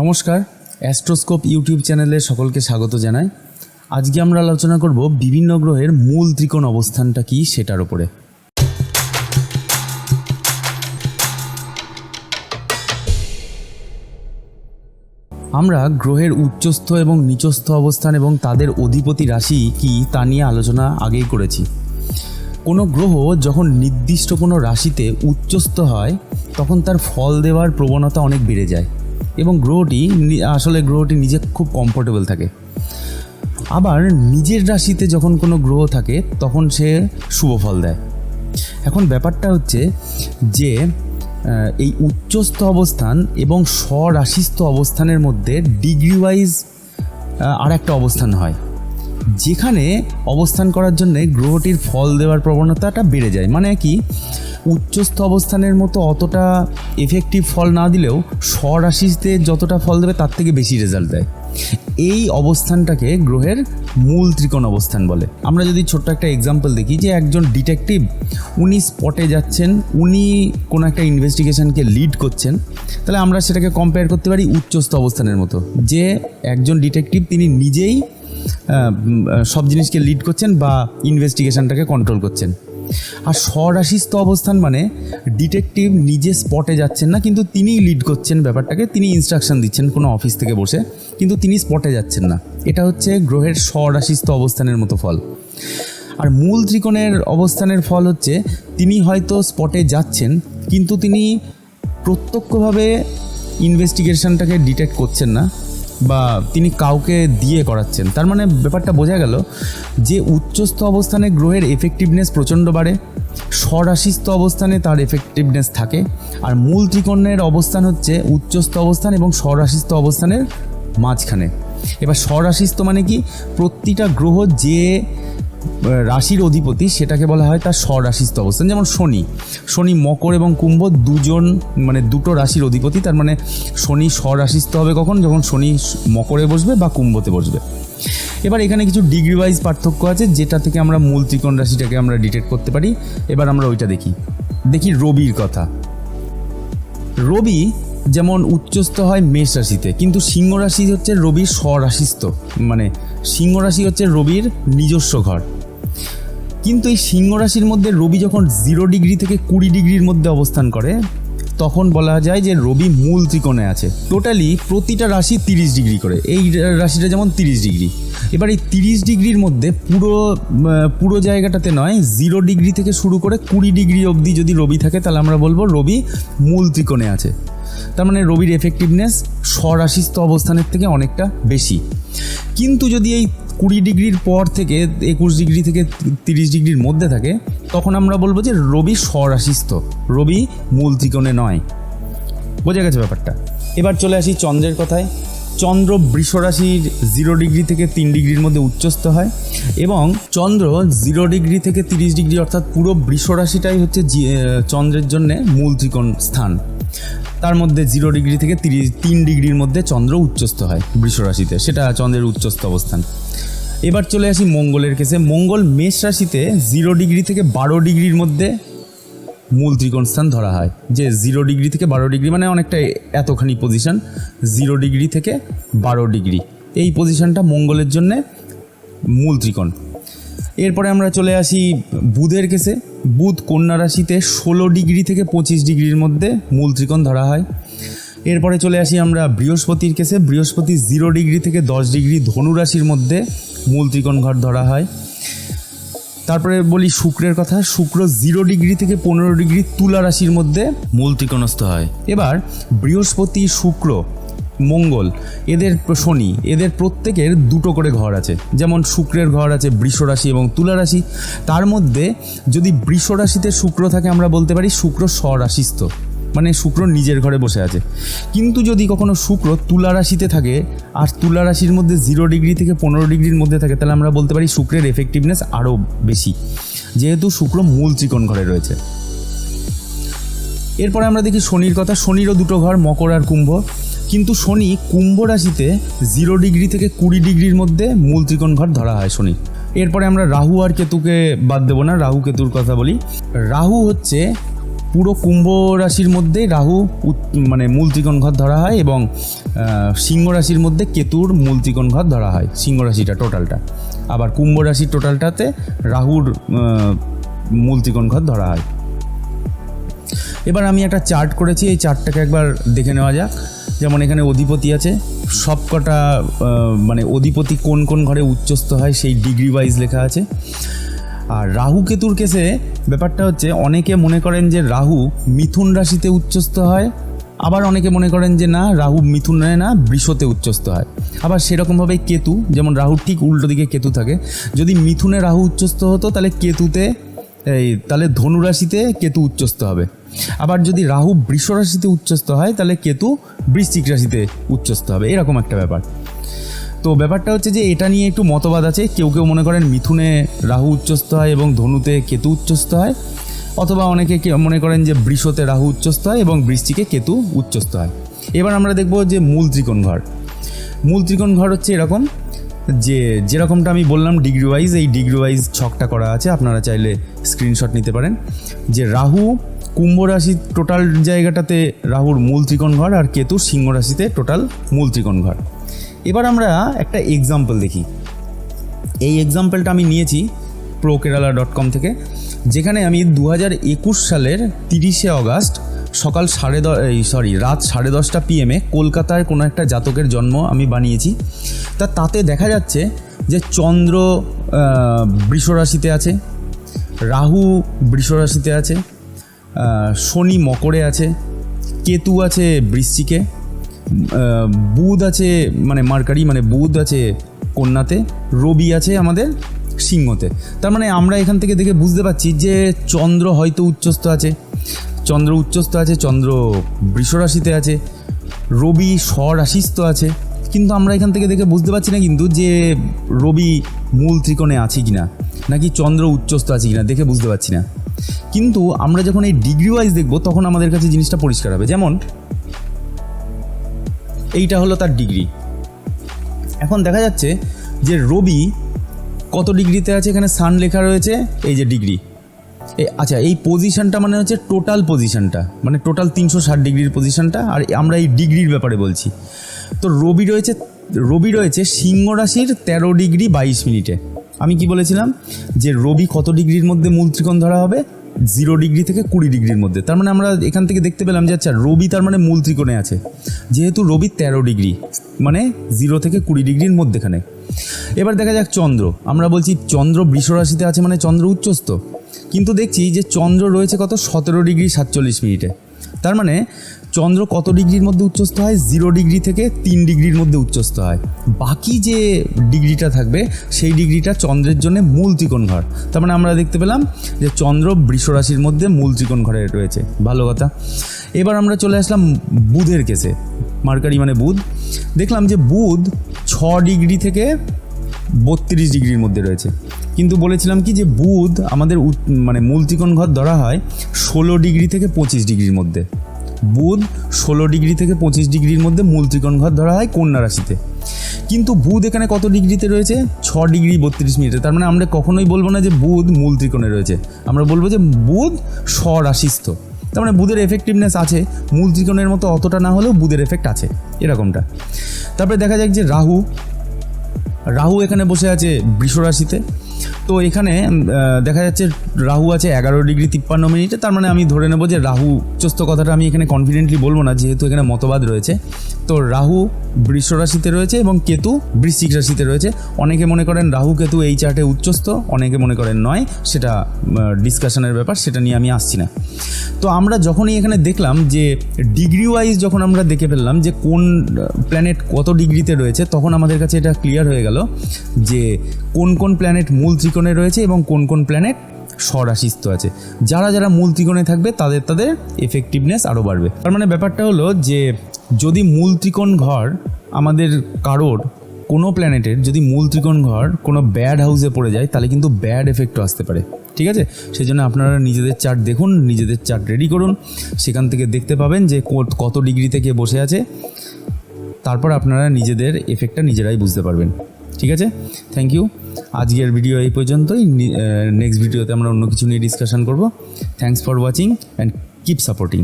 নমস্কার, অ্যাস্ট্রোস্কোপ ইউটিউব চ্যানেলে সকলকে স্বাগত জানাই। আজকে আমরা আলোচনা করব বিভিন্ন গ্রহের মূল ত্রিকোণ অবস্থানটা কী সেটার উপরে। আমরা গ্রহের উচ্চস্থ এবং নিচস্থ অবস্থান এবং তাদের অধিপতি রাশি কি তা নিয়ে আলোচনা আগেই করেছি। কোনো গ্রহ যখন নির্দিষ্ট কোনো রাশিতে উচ্চস্থ হয়, তখন তার ফল দেওয়ার প্রবণতা অনেক বেড়ে যায়। এবং গ্রহটি আসলে গ্রহটি নিজে খুব কমফোর্টেবল থাকে। আবার নিজের রাশিতে যখন কোনো গ্রহ থাকে, তখন সে শুভ ফল দেয়। এখন ব্যাপারটা হচ্ছে যে এই উচ্চস্থ অবস্থান এবং স্বরাশিস্থ অবস্থানের মধ্যে ডিগ্রি ওয়াইজ আর একটা অবস্থান হয়। যেখানে অবস্থান করার জন্য গ্রহটির ফল দেওয়ার প্রবণতাটা বেড়ে যায়। মানে কি? উচ্চস্থ অবস্থানের মতো অতটা এফেক্টিভ ফল না দিলেও স্বরাশিতে যতটা ফল দেবে তার থেকে বেশি রেজাল্ট দেয়। এই অবস্থানটাকে গ্রহের মূল ত্রিকোণ অবস্থান বলে। আমরা যদি ছোট্ট একটা এক্সাম্পল দেখি যে একজন ডিটেকটিভ উনি স্পটে যাচ্ছেন, উনি কোনো একটা ইনভেস্টিগেশনকে লিড করছেন, তাহলে আমরা সেটাকে কম্পেয়ার করতে পারি উচ্চস্থ অবস্থানের মতো। যে একজন ডিটেকটিভ তিনি নিজেই সব জিনিসকে লিড করছেন বা ইনভেস্টিগেশনটাকে কন্ট্রোল করছেন। আর স্বরাশিস্থ অবস্থান মানে ডিটেকটিভ নিজে স্পটে যাচ্ছেন না, কিন্তু তিনিই লিড করছেন ব্যাপারটাকে তিনি ইনস্ট্রাকশন দিচ্ছেন কোনো অফিস থেকে বসে, কিন্তু তিনি স্পটে যাচ্ছেন না। এটা হচ্ছে গ্রহের স্বরাশিস্থ অবস্থানের মতো ফল। আর মূল ত্রিকোণের অবস্থানের ফল হচ্ছে, তিনি হয়তো স্পটে যাচ্ছেন, কিন্তু তিনি প্রত্যক্ষভাবে ইনভেস্টিগেশনটাকে ডিটেক্ট করছেন না। বা তিনি কাউকে দিয়ে করাচ্ছেন। তার মানে ব্যাপারটা বোঝা গেল যে উচ্চস্থ অবস্থানে গ্রহের এফেক্টিভনেস প্রচণ্ড বাড়ে, স্বরাশিস্থ অবস্থানে তার এফেক্টিভনেস থাকে, আর মূল ত্রিকোণের অবস্থান হচ্ছে উচ্চস্থ অবস্থান এবং স্বরাশিস্থ অবস্থানের মাঝখানে। এবার স্বরাশিস্থ মানে কি? প্রতিটা গ্রহ যে রাশির অধিপতি, সেটাকে বলা হয় তার স্বরাশিস্থ অবস্থান, যেমন শনি। শনি মকর এবং কুম্ভ দুজন মানে দুটো রাশির অধিপতি, তার মানে শনি স্বরাশিস্থ হবে কখন? যখন শনি মকরে বসবে বা কুম্ভতে বসবে। এবার এখানে কিছু ডিগ্রি ওয়াইজ পার্থক্য আছে, যেটা থেকে আমরা মূল ত্রিকোণ রাশিটাকে আমরা ডিটেক্ট করতে পারি। এবার আমরা ওইটা দেখি। দেখি রবির কথা। রবি যেমন উচ্চস্থ হয় মেষ রাশিতে, কিন্তু সিংহ রাশি হচ্ছে রবির স্বরাশিস্থ। মানে সিংহ রাশি হচ্ছে রবির নিজস্ব ঘর। কিন্তু এই সিংহ রাশির মধ্যে রবি যখন জিরো ডিগ্রি থেকে কুড়ি ডিগ্রির মধ্যে অবস্থান করে, তখন বলা যায় যে রবি মূল ত্রিকোণে আছে। টোটালি প্রতিটা রাশি তিরিশ ডিগ্রি করে। এই রাশিটা যেমন তিরিশ ডিগ্রি এবার এই তিরিশ ডিগ্রির মধ্যে পুরো পুরো জায়গাটাতে নয় জিরো ডিগ্রি থেকে শুরু করে কুড়ি ডিগ্রি অবধি যদি রবি থাকে, তাহলে আমরা বলব রবি মূল ত্রিকোণে আছে। তার মানে রবির এফেক্টিভনেস স্বরাশিস্থ অবস্থানের থেকে অনেকটা বেশি। কিন্তু যদি এই কুড়ি ডিগ্রির পর থেকে, একুশ ডিগ্রি থেকে তিরিশ ডিগ্রির মধ্যে থাকে, তখন আমরা বলব যে রবি স্বরাশিস্থ। রবি মূল ত্রিকোণে নয়। বোঝা গেছে ব্যাপারটা? এবার চলে আসি চন্দ্রের কথায়। চন্দ্র বৃষ রাশির জিরো ডিগ্রি থেকে তিন ডিগ্রির মধ্যে উচ্চস্থ হয় এবং চন্দ্র জিরো ডিগ্রি থেকে তিরিশ ডিগ্রি, অর্থাৎ পুরো বৃষরাশিটাই হচ্ছে চন্দ্রের জন্য মূল ত্রিকোণ স্থান। তার মধ্যে জিরো ডিগ্রি থেকে তিরিশ, তিন ডিগ্রির মধ্যে চন্দ্র উচ্চস্থ হয় বৃষ রাশিতে সেটা চন্দ্রের উচ্চস্থ অবস্থান। এবার চলে আসি মঙ্গলের কেসে। মঙ্গল মেষ রাশিতে জিরো ডিগ্রি থেকে বারো ডিগ্রির মধ্যে মূল ত্রিকোণ স্থান ধরা হয়। যে জিরো ডিগ্রি থেকে বারো ডিগ্রি মানে অনেকটা এতখানি পজিশন জিরো ডিগ্রি থেকে বারো ডিগ্রি এই পজিশনটা মঙ্গলের জন্যে মূল ত্রিকোণ। এরপরে আমরা চলে আসি বুধের কেসে। বুধ কন্যা রাশিতে ষোলো ডিগ্রি থেকে পঁচিশ ডিগ্রির মধ্যে মূল ত্রিকোণ ধরা হয়। এরপরে চলে আসি আমরা বৃহস্পতির কেসে। বৃহস্পতি জিরো ডিগ্রি থেকে দশ ডিগ্রি ধনুরাশির মধ্যে মূল ত্রিকোণ ঘর ধরা হয়। তারপরে বলি শুক্রের কথা, শুক্র জিরো ডিগ্রি থেকে পনেরো ডিগ্রি তুলা রাশির মধ্যে মূল ত্রিকোণস্থ হয়। এবার বৃহস্পতি, শুক্র, মঙ্গল, এদের শনি, এদের প্রত্যেকের দুটো করে ঘর আছে। যেমন শুক্রের ঘর আছে বৃষ রাশি এবং তুলা রাশি। তার মধ্যে যদি বৃষ রাশিতে শুক্র থাকে আমরা বলতে পারি শুক্র স্বরাশিস্থ। মানে শুক্র নিজের ঘরে বসে আছে। কিন্তু যদি কখনো শুক্র তুলা রাশিতে থাকে, আর তুলা রাশির মধ্যে জিরো ডিগ্রি থেকে পনেরো ডিগ্রির মধ্যে থাকে, তাহলে আমরা বলতে পারি শুক্রের এফেক্টিভনেস আরও বেশি। যেহেতু শুক্র মূল ত্রিকোণ ঘরে রয়েছে। এরপরে আমরা দেখি শনির কথা। শনিরও দুটো ঘর, মকর আর কুম্ভ। কিন্তু শনি কুম্ভ রাশিতে জিরো ডিগ্রি থেকে কুড়ি ডিগ্রির মধ্যে মূল ত্রিকোণ ঘর ধরা হয় শনি। এরপরে আমরা রাহু আর কেতুকে বাদ দেবো না, রাহু কেতুর কথা বলি। রাহু হচ্ছে পুরো কুম্ভ রাশির মধ্যে রাহু মানে মূল ত্রিকোণ ঘর ধরা হয় এবং সিংহ রাশির মধ্যে কেতুর মূল ত্রিকোণ ঘর ধরা হয়, সিংহ রাশিটা টোটালটা আবার কুম্ভ রাশির টোটালটাতে রাহুর মূল ত্রিকোণ ঘর ধরা হয়। এবার আমি একটা চার্ট করেছি, এই চার্টটাকে একবার দেখে নেওয়া যাক। যেমন এখানে অধিপতি আছে, সবকটা মানে অধিপতি কোন কোন ঘরে উচ্চস্থ হয় সেই ডিগ্রি ওয়াইজ লেখা আছে। আর রাহু কেতুর কেসে ব্যাপারটা হচ্ছে অনেকে মনে করেন যে রাহু মিথুন রাশিতে উচ্চস্থ হয়, আবার অনেকে মনে করেন যে না, রাহু মিথুনে না, বৃষতে উচ্চস্থ হয়। আবার সেরকমভাবে কেতু, যেমন রাহুর ঠিক উল্টো দিকে কেতু থাকে, যদি মিথুনে রাহু উচ্চস্থ হতো, তাহলে কেতুতে, এই, তাহলে ধনু রাশিতে কেতু উচ্চস্থ হবে। আবার যদি রাহু বৃষ রাশিতে উচ্চস্থ হয়, তাহলে কেতু বৃশ্চিক রাশিতে উচ্চস্থ হবে। এরকম একটা ব্যাপার। তো ব্যাপারটা হচ্ছে যে এটা নিয়ে একটু মতবাদ আছে। কেউ কেউ মনে করেন মিথুনে রাহু উচ্চস্থ হয় এবং ধনুতে কেতু উচ্চস্থ হয়। অথবা অনেকে মনে করেন যে বৃষতে রাহু উচ্চস্থ হয় এবং বৃষ্টিকে কেতু উচ্চস্থ হয়। এবার আমরা দেখব যে মূল ত্রিকোণ ঘর। মূল ত্রিকোণ ঘর হচ্ছে এরকম যে যেরকমটা আমি বললাম ডিগ্রি ওয়াইজ এই ডিগ্রি ওয়াইজ ছকটা করা আছে। আপনারা চাইলে স্ক্রিনশট নিতে পারেন। যে রাহু কুম্ভ রাশির টোটাল জায়গাটাতে রাহুর মূল ত্রিকোণ ঘর আর কেতু সিংহ রাশিতে টোটাল মূল ত্রিকোণ ঘর। এবার আমরা একটা এক্সাম্পল দেখি। এই এক্সাম্পলটা আমি নিয়েছি প্রো কেরালা ডট কম থেকে, যেখানে আমি দু হাজার একুশ সালের তিরিশে অগাস্ট সকাল সাড়ে দ সরি রাত সাড়ে দশটা পিএমে কলকাতার কোনো একটা জাতকের জন্ম আমি বানিয়েছি। তা তাতে দেখা যাচ্ছে যে চন্দ্র বৃষরাশিতে আছে, রাহু বৃষরাশিতে আছে শনি মকরে আছে, কেতু আছে বৃশ্চিকে বুধ আছে মানে মার্কারি মানে বুধ আছে কন্যাতে, রবি আছে আমাদের সিংহতে। তার মানে আমরা এখান থেকে দেখে বুঝতে পারছি যে চন্দ্র হয়তো উচ্চস্থ আছে। চন্দ্র উচ্চস্থ আছে, চন্দ্র বৃষরাশিতে আছে, রবি স্বরাশিস্থ আছে। কিন্তু আমরা এখান থেকে দেখে বুঝতে পারছি না কিন্তু যে রবি মূল ত্রিকোণে আছে কি না নাকি চন্দ্র উচ্চস্থ আছে কিনা, দেখে বুঝতে পারছি না। কিন্তু আমরা যখন এই ডিগ্রি ওয়াইজ দেখব, তখন আমাদের কাছে জিনিসটা পরিষ্কার হবে। যেমন এইটা হলো তার ডিগ্রি। এখন দেখা যাচ্ছে যে রবি কত ডিগ্রিতে আছে? এখানে সান লেখা রয়েছে, এই যে ডিগ্রি। আচ্ছা এই পজিশনটা মানে হচ্ছে টোটাল পজিশনটা মানে টোটাল তিনশো ষাট ডিগ্রির পজিশনটা আর আমরা এই ডিগ্রির ব্যাপারে বলছি। তো রবি রয়েছে রবি রয়েছে সিংহ রাশির তেরো ডিগ্রি বাইশ মিনিটে। আমি কি বলেছিলাম? যে রবি কত ডিগ্রির মধ্যে মূল ত্রিকোণ ধরা হবে? জিরো ডিগ্রি থেকে কুড়ি ডিগ্রির মধ্যে। তার মানে আমরা এখান থেকে দেখতে পেলাম যে আচ্ছা রবি তার মানে মূল ত্রিকোণে আছে। যেহেতু রবি তেরো ডিগ্রি মানে জিরো থেকে কুড়ি ডিগ্রির মধ্যেখানে। এবার দেখা যাক চন্দ্র। আমরা বলছি চন্দ্র বৃষ রাশিতে আছে মানে চন্দ্র উচ্চস্থ। কিন্তু দেখছি যে চন্দ্র রয়েছে কত? সতেরো ডিগ্রি সাতচল্লিশ মিনিটে। তার মানে চন্দ্র কত ডিগ্রির মধ্যে উচ্চস্থ হয়? জিরো ডিগ্রি থেকে তিন ডিগ্রির মধ্যে উচ্চস্থ হয়। বাকি যে ডিগ্রিটা থাকবে, সেই ডিগ্রিটা চন্দ্রের জন্য মূল ত্রিকোণ ঘর। তার মানে আমরা দেখতে পেলাম যে চন্দ্র বৃষ রাশির মধ্যে মূল ত্রিকোণ ঘরে রয়েছে। ভালো কথা। এবার আমরা চলে আসলাম বুধের কেসে। মার্কারি মানে বুধ। দেখলাম যে বুধ ছ ডিগ্রি থেকে বত্রিশ ডিগ্রির মধ্যে রয়েছে। কিন্তু বলেছিলাম কি যে বুধ আমাদের মানে মূল ত্রিকোণ ঘর ধরা হয় ষোলো ডিগ্রি থেকে পঁচিশ ডিগ্রির মধ্যে। বুধ ষোলো ডিগ্রি থেকে পঁচিশ ডিগ্রির মধ্যে মূল ত্রিকোণ ঘর ধরা হয় কন্যা রাশিতে। কিন্তু বুধ এখানে কত ডিগ্রিতে রয়েছে? ছ ডিগ্রি বত্রিশ মিনিটে। তার মানে আমরা কখনোই বলব না যে বুধ মূল ত্রিকোণে রয়েছে। আমরা বলব যে বুধ স্বরাশিস্থ তার মানে বুধের এফেক্টিভনেস আছে, মূল ত্রিকোণের মতো অতটা না হলেও বুধের এফেক্ট আছে, এরকমটা। তারপরে দেখা যাক যে রাহু। রাহু এখানে বসে আছে বৃষ রাশিতে। তো এখানে দেখা যাচ্ছে রাহু আছে এগারো ডিগ্রি তিপ্পান্ন মিনিটে। তার মানে আমি ধরে নেব যে রাহু উচ্চস্থ কথাটা আমি এখানে কনফিডেন্টলি বলব না, যেহেতু এখানে মতবাদ রয়েছে। তো রাহু বৃষ রাশিতে রয়েছে এবং কেতু বৃশ্চিক রাশিতে রয়েছে। অনেকে মনে করেন রাহু কেতু এই চার্টে উচ্চস্থ অনেকে মনে করেন নয়। সেটা ডিসকাশনের ব্যাপার, সেটা নিয়ে আমি আসছি না। তো আমরা যখনই এখানে দেখলাম যে ডিগ্রি ওয়াইজ যখন আমরা দেখে ফেললাম যে কোন প্ল্যানেট কত ডিগ্রিতে রয়েছে, তখন আমাদের কাছে এটা ক্লিয়ার হয়ে গেল যে কোন কোন প্ল্যানেট মূল ত্রিকোণে রয়েছে এবং কোন কোন প্ল্যানেট স্বরাশিস্ত আছে। যারা যারা মূল ত্রিকোণে থাকবে, তাদের তাদের এফেক্টিভনেস আরও বাড়বে। তার মানে ব্যাপারটা হলো যে, যদি মূল ত্রিকোণ ঘর আমাদের কারোর কোনো প্ল্যানেটের যদি মূল ত্রিকোণ ঘর কোনো ব্যাড হাউসে পড়ে যায়, তাহলে কিন্তু ব্যাড এফেক্টও আসতে পারে। ঠিক আছে? সেই জন্য আপনারা নিজেদের চার্ট দেখুন, নিজেদের চার্ট রেডি করুন। সেখান থেকে দেখতে পাবেন যে কত ডিগ্রি থেকে বসে আছে। তারপর আপনারা নিজেদের এফেক্টটা নিজেরাই বুঝতে পারবেন। ঠিক আছে? থ্যাংক ইউ আজকের ভিডিও এই পর্যন্তই। নেক্সট ভিডিওতে আমরা অন্য কিছু নিয়ে ডিসকাশন করব। Thanks for watching and keep supporting